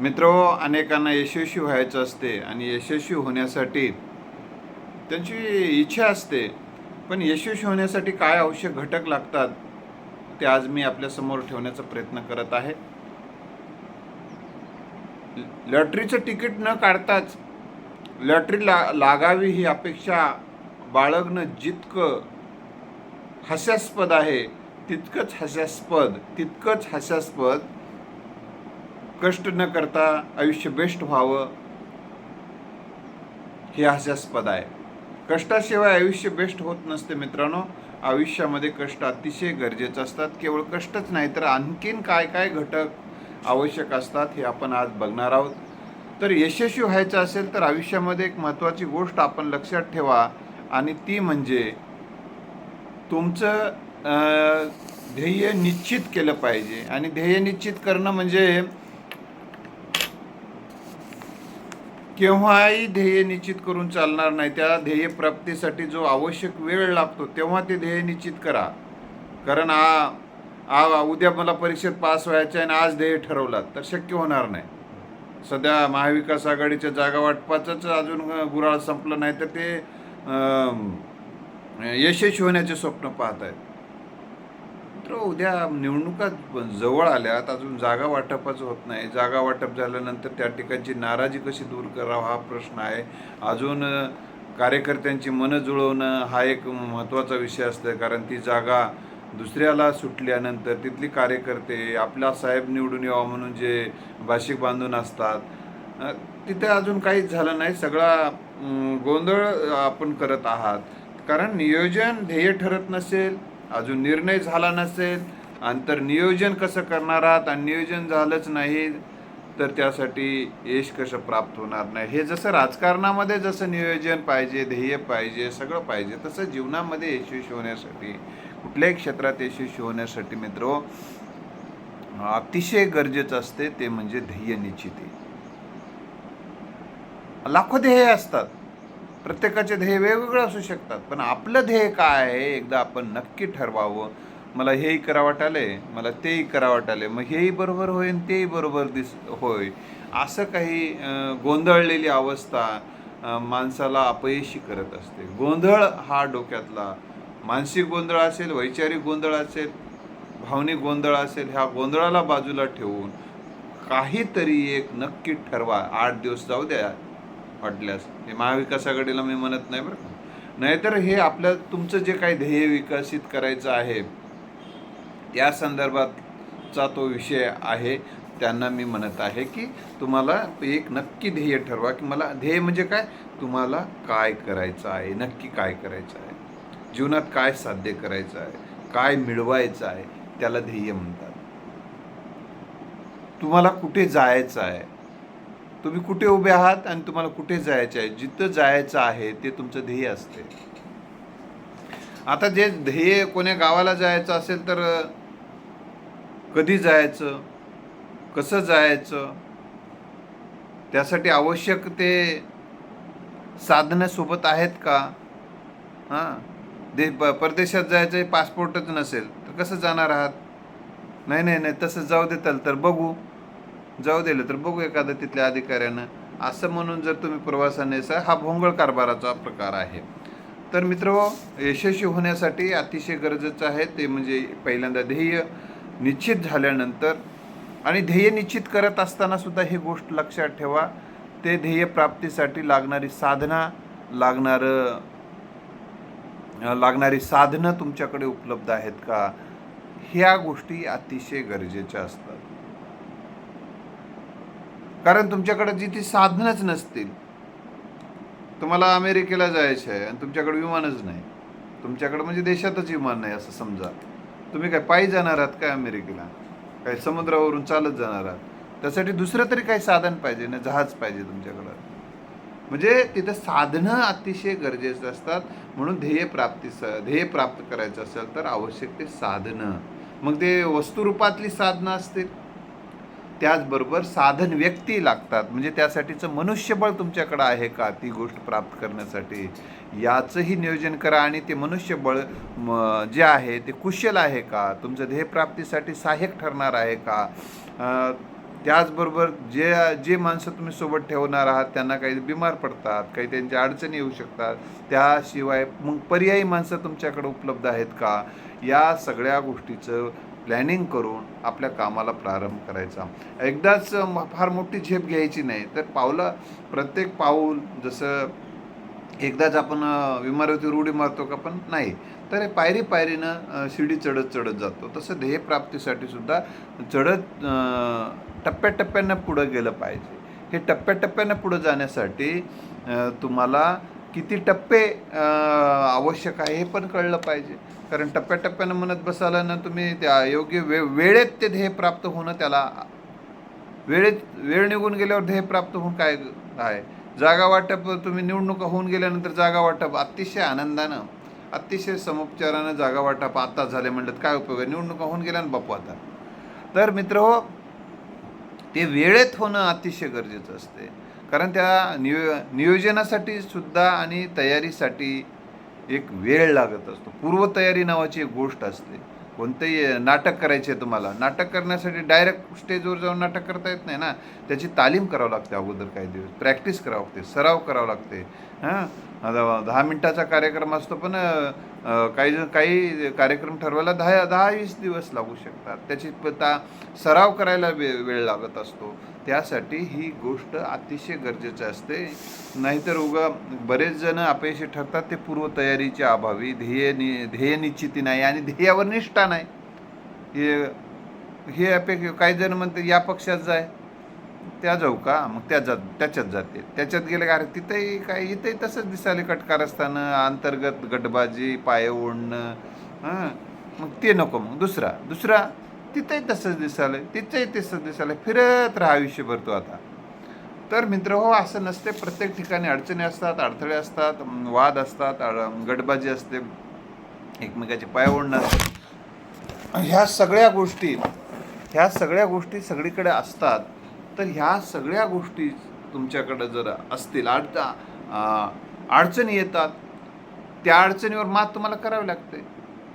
मित्र अनेकांना यशस्वी व्हायचं असते आणि यशस्वी होण्यासाठी त्यांची इच्छा असते. पण यशस्वी होण्यासाठी काय आवश्यक घटक लागतात ते आज मी आपल्यासमोर ठेवण्याचा प्रयत्न करत आहे. लॉटरीचं तिकीट न काढताच लॉटरी ला लागावी ही अपेक्षा बाळगणं जितकं हास्यास्पद आहे तितकंच हास्यास्पद तितकंच हास्यास्पद कष्ट न करता आयुष्य बेस्ट व्हावं हे हास्यास्पद आहे. कष्टाशिवाय आयुष्य बेस्ट होत नसते मित्रांनो. आयुष्यामध्ये कष्ट अतिशय गरजेचं असतात. केवळ कष्टच नाही तर आणखीन काय काय घटक आवश्यक असतात हे आपण आज बघणार आहोत. तर यशस्वी व्हायचं असेल तर आयुष्यामध्ये एक महत्त्वाची गोष्ट आपण लक्षात ठेवा आणि ती म्हणजे तुमचं ध्येय निश्चित केलं पाहिजे. आणि ध्येय निश्चित करणं म्हणजे केव्हाही ध्येय निश्चित करून चालणार नाही त्या ध्येय प्राप्तीसाठी जो आवश्यक वेळ लागतो तेव्हा ते ध्येय निश्चित करा. कारण आ आ उद्या मला परीक्षेत पास व्हायचं आहे आणि आज ध्येय ठरवलात तर शक्य होणार नाही. सध्या महाविकास आघाडीच्या जागा वाटपाचंच अजून गुराळ संपलं नाही तर ते यशस्वी होण्याचे स्वप्न पाहत आहेत तर उद्या निवडणुका जवळ आल्यात अजून जागा वाटपच होत नाही. जागा वाटप झाल्यानंतर त्या ठिकाणची नाराजी कशी दूर करावा हा प्रश्न आहे. अजून कार्यकर्त्यांची मनं जुळवणं हा एक महत्त्वाचा विषय असतो कारण ती जागा दुसऱ्याला सुटल्यानंतर तिथली कार्यकर्ते आपला साहेब निवडून यावा म्हणून जे भाषिक बांधून असतात तिथे अजून काहीच झालं नाही. सगळा गोंधळ आपण करत आहात. कारण नियोजन ध्येय ठरत नसेल अजून निर्णय झाला नसेल आणि तर नियोजन कसं करणार आहात आणि नियोजन झालंच नाही तर त्यासाठी यश कसं प्राप्त होणार नाही? हे जसं राजकारणामध्ये जसं नियोजन पाहिजे ध्येय पाहिजे सगळं पाहिजे तसं जीवनामध्ये यशस्वी होण्यासाठी कुठल्याही क्षेत्रात यशस्वी होण्यासाठी मित्र अतिशय गरजेचं असते ते म्हणजे ध्येय निश्चिती. लाखो ध्येय असतात. प्रत्येकाचे ध्येय वेगवेगळे असू शकतात पण आपलं ध्येय काय आहे एकदा आपण नक्की ठरवावं. मला हेही करा वाटाले मला तेही करा वाटाले मग हेही बरोबर होईल तेही बरोबर दिस होय असं काही गोंधळलेली अवस्था माणसाला अपयशी करत असते. गोंधळ हा डोक्यातला मानसिक गोंधळ असेल वैचारिक गोंधळ असेल भावनिक गोंधळ असेल ह्या गोंधळाला बाजूला ठेवून काहीतरी एक नक्की ठरवा. आठ दिवस जाऊ द्या वाटल्यास. हे महाविकास आघाडीला मी म्हणत नाही बरं का. नाहीतर हे आपलं तुमचं जे काही ध्येय विकसित करायचं आहे त्या संदर्भातचा तो विषय आहे त्यांना मी म्हणत आहे की तुम्हाला एक नक्की ध्येय ठरवा की मला ध्येय म्हणजे काय? तुम्हाला काय करायचं आहे नक्की काय करायचं आहे? जीवनात काय साध्य करायचं आहे? काय मिळवायचं आहे? त्याला ध्येय म्हणतात. तुम्हाला कुठे जायचं आहे? तुम्ही कुठे उभे आहात आणि तुम्हाला कुठे जायचं आहे? जिथं जायचं आहे ते तुमचं ध्येय असते. आता जे ध्येय कोण्या गावाला जायचं असेल तर कधी जायचं? कसं जायचं? त्यासाठी आवश्यक ते साधनं सोबत आहेत का? हां. दे प परदेशात जायचं पासपोर्टच नसेल तर कसं जाणार आहात? नाही नाही नाही तसं जाऊ देताल तर बघू. जाऊ दिलं तर बघू एखादं तिथल्या अधिकाऱ्यानं. असं म्हणून जर तुम्ही प्रवासानेसा हा भोंगळ कारभाराचा प्रकार आहे. तर मित्र यशस्वी होण्यासाठी अतिशय गरजेचं आहे ते म्हणजे पहिल्यांदा ध्येय निश्चित झाल्यानंतर आणि ध्येय निश्चित करत असताना सुद्धा ही गोष्ट लक्षात ठेवा. ते ध्येय प्राप्तीसाठी लागणारी साधना लागणारं लागणारी साधनं तुमच्याकडे उपलब्ध आहेत का? ह्या गोष्टी अतिशय गरजेच्या असतात. कारण तुमच्याकडे जी ती साधनच नसतील. तुम्हाला अमेरिकेला जायचं आहे आणि तुमच्याकडे विमानच नाही. तुमच्याकडे म्हणजे देशातच विमान नाही असं समजा. तुम्ही काय पायी जाणार आहात काय अमेरिकेला? काय समुद्रावरून चालत जाणार आहात? त्यासाठी दुसरं तरी काही साधन पाहिजे ना जहाज पाहिजे तुमच्याकडं? म्हणजे तिथं साधनं अतिशय गरजेचं असतात. म्हणून ध्येय प्राप्ती ध्येय प्राप्त करायचं असेल तर आवश्यक ते साधनं. मग ते वस्तुरूपातली साधनं असतील. त्याचबरोबर साधन व्यक्ती लागतात. म्हणजे त्यासाठीचं मनुष्यबळ तुमच्याकडं आहे का? ती गोष्ट प्राप्त करण्यासाठी. याचंही नियोजन करा आणि ते मनुष्यबळ जे आहे ते कुशल आहे का? तुमचं ध्येयप्राप्तीसाठी सहाय्यक ठरणार आहे का? त्याचबरोबर जे जे माणसं तुम्ही सोबत ठेवणार आहात त्यांना काही बिमार पडतात काही त्यांच्या अडचणी येऊ शकतात. त्याशिवाय मग पर्यायी माणसं तुमच्याकडे उपलब्ध आहेत का? या सगळ्या गोष्टीचं प्लॅनिंग करून आपल्या कामाला प्रारंभ करायचा. एकदाच फार मोठी झेप घ्यायची नाही. तर पावलं प्रत्येक पाऊल जसं एकदाच आपण अ, इमारतीवर उडी मारतो का पण नाही. तर हे पायरी पायरीनं शिडी चढत चढत जातो. तसं ध्येयप्राप्तीसाठी सुद्धा चढत टप्प्याटप्प्यानं पुढं गेलं पाहिजे. हे टप्प्याटप्प्यानं पुढं जाण्यासाठी तुम्हाला किती टप्पे आवश्यक आहे हे पण कळलं पाहिजे. कारण टप्प्याटप्प्यानं म्हणत बसाला ना तुम्ही त्या योग्य वे वेळेत ते ध्येय प्राप्त होणं त्याला वेळेत वेळ निघून गेल्यावर ध्येय प्राप्त होऊन काय आहे? जागा वाटप तुम्ही निवडणुका होऊन गेल्यानंतर जागा वाटप अतिशय आनंदानं अतिशय समुपचारानं जागा वाटप आता झाले म्हणलं काय उपयोग आहे? निवडणुका होऊन गेल्या ना बापू आता. तर मित्र हो ते वेळेत होणं अतिशय गरजेचं असते. कारण त्या नियो नियोजनासाठी सुद्धा आणि तयारीसाठी एक वेळ लागत असतो. पूर्वतयारी नावाची एक गोष्ट असते. कोणतंही नाटक करायचे आहे तुम्हाला. नाटक करण्यासाठी डायरेक्ट स्टेजवर जाऊन नाटक करता येत नाही ना? त्याची तालीम करावं लागते अगोदर काही दिवस. प्रॅक्टिस करावं लागते. सराव करावं लागते. हां? दहा मिनटाचा कार्यक्रम असतो पण काही जण काही कार्यक्रम ठरवायला दहा दहा वीस दिवस लागू शकतात. त्याची ता सराव करायला वे वेळ लागत असतो. त्यासाठी ही गोष्ट अतिशय गरजेचं असते. नाहीतर उगा बरेच जण अपयशी ठरतात ते पूर्वतयारीच्या अभावी. ध्येय नि ध्येय निश्चिती नाही आणि ध्येयावर निष्ठा नाही. हे हे अपेक्षा काही जण म्हणते या पक्षात जाय त्या जाऊ का? मग त्या जात त्याच्यात जाते. त्याच्यात गेले का? अरे तिथेही काय इथेही तसंच दिसाले कटकार असताना अंतर्गत गटबाजी पाय ओढणं हां. मग ते नको मग. दुसरा दुसरा तिथेही तसंच दिसालं तिथेही तसंच दिसालं फिरत राहा आयुष्यभर तो आता. तर मित्र हो असं नसते. प्रत्येक ठिकाणी अडचणी असतात अडथळे असतात वाद असतात गटबाजी असते एकमेकाचे पाय ओढणं ह्या सगळ्या गोष्टी ह्या सगळ्या गोष्टी सगळीकडे असतात तर ह्या सगळ्या गोष्टी तुमच्याकडं जर असतील अड अडचणी येतात त्या अडचणीवर मात तुम्हाला करावी लागते.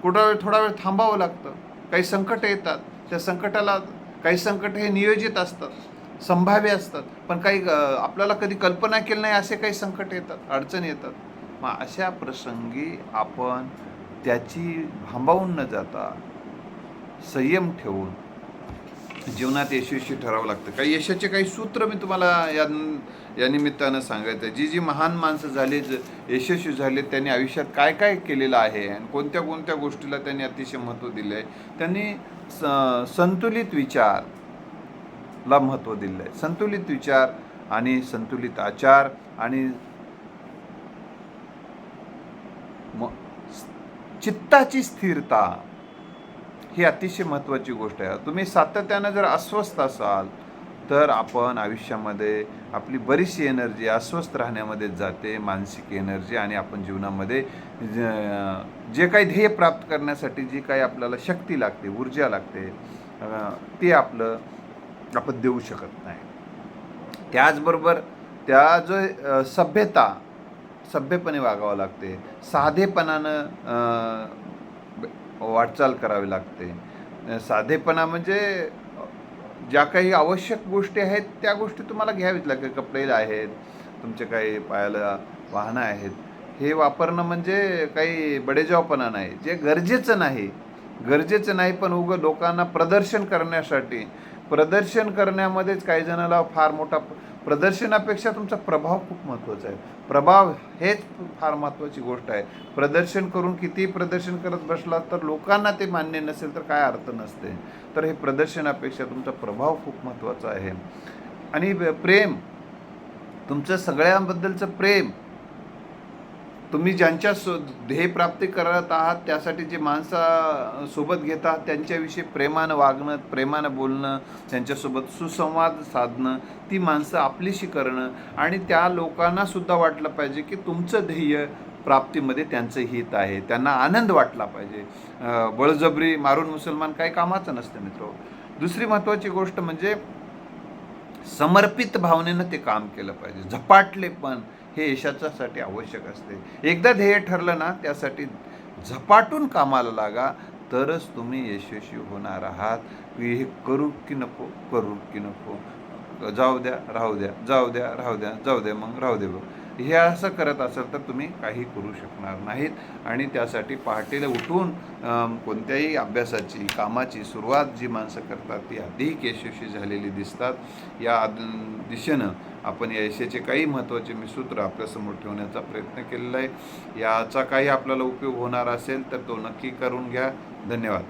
कुठं वेळ थोडा वेळ थांबावं लागतं. काही संकट येतात. त्या संकटाला काही संकट हे नियोजित असतात. संभाव्य असतात. पण काही आपल्याला कधी कल्पना केली नाही असे काही संकट येतात अडचण येतात. मग अशा प्रसंगी आपण त्याची भांबावून न जाता संयम ठेवून जीवनात यशस्वी ठरावं लागतं. काही यशाचे काही सूत्र मी तुम्हाला या या निमित्तानं सांगायचं आहे. जी जी महान माणसं झाली ज- यशस्वी झाले त्यांनी आयुष्यात काय काय केलेलं आहे आणि कोणत्या कोणत्या गोष्टीला त्यांनी अतिशय महत्त्व दिलं आहे त्यांनी स संतुलित विचार ला महत्त्व दिलं आहे संतुलित विचार आणि संतुलित आचार आणि म चित्ताची स्थिरता ही अतिशय महत्त्वाची गोष्ट आहे. तुम्ही सातत्यानं जर अस्वस्थ असाल तर आपण आयुष्यामध्ये आपली बरीचशी एनर्जी अस्वस्थ राहण्यामध्ये जाते मानसिक एनर्जी आणि आपण जीवनामध्ये ज- जे काही ध्येय प्राप्त करण्यासाठी जी काही आपल्याला शक्ती लागते ऊर्जा लागते ते आपलं आपण देऊ शकत नाही. त्याचबरोबर त्या जो सभ्यता सभ्यपणे वागावं लागते. साधेपणानं वाटचाल करावी लागते. साधेपणा म्हणजे ज्या काही आवश्यक गोष्टी आहेत त्या गोष्टी तुम्हाला घ्यावीच लागतील कपडे आहेत तुमचे काही पायाला वाहनं आहेत. हे वापरणं म्हणजे काही बडेजावपणा नाही. जे गरजेचं नाही गरजेचं नाही पण उगं लोकांना प्रदर्शन करण्यासाठी प्रदर्शन करण्यामध्येच काही जणाला फार मोठा प्रदर्शनापेक्षा तुमचा प्रभाव खूप महत्त्वाचा आहे. प्रभाव हेच फार महत्त्वाची गोष्ट आहे. प्रदर्शन करून किती प्रदर्शन करत बसला तर लोकांना ते मान्य नसेल तर काय अर्थ नसते. तर हे प्रदर्शनापेक्षा तुमचा प्रभाव खूप महत्त्वाचा आहे. आणि प्रेम तुमचं सगळ्यांबद्दलचं प्रेम तुम्ही ज्यांच्या सो ध्येयप्राप्ती करत आहात त्यासाठी जे माणसा सोबत घेतात त्यांच्याविषयी प्रेमानं वागणं प्रेमानं बोलणं त्यांच्यासोबत सुसंवाद साधणं ती माणसं आपलीशी करणं आणि त्या लोकांना सुद्धा वाटलं पाहिजे की तुमचं ध्येय प्राप्तीमध्ये त्यांचं हित आहे. त्यांना आनंद वाटला पाहिजे. बळजबरी मारून मुसलमान काही कामाचं नसतं मित्र. दुसरी महत्त्वाची गोष्ट म्हणजे समर्पित भावनेनं ते काम केलं पाहिजे. झपाटले पण हे यशाच्यासाठी आवश्यक असते. एकदा ध्येय ठरलं ना त्यासाठी झपाटून कामाला लागा तरच तुम्ही यशस्वी होणार आहात. की हे करू की नको करू की नको. जाऊ द्या राहू द्या जाऊ द्या राहू द्या जाऊ द्या मग राहू दे बघ. हे असं करत असेल तर तुम्ही काही करू शकणार नाहीत. आणि त्यासाठी पहाटेला उठून कोणत्याही अभ्यासाची कामाची सुरुवात जी माणसं करतात ती अधिक यशस्वी झालेली दिसतात. या आद- दिशेनं आपण या यशाचे काही महत्त्वाचे मी सूत्र आपल्यासमोर ठेवण्याचा प्रयत्न केलेला आहे. याचा काही आपल्याला उपयोग होणार असेल तर तो नक्की करून घ्या. धन्यवाद.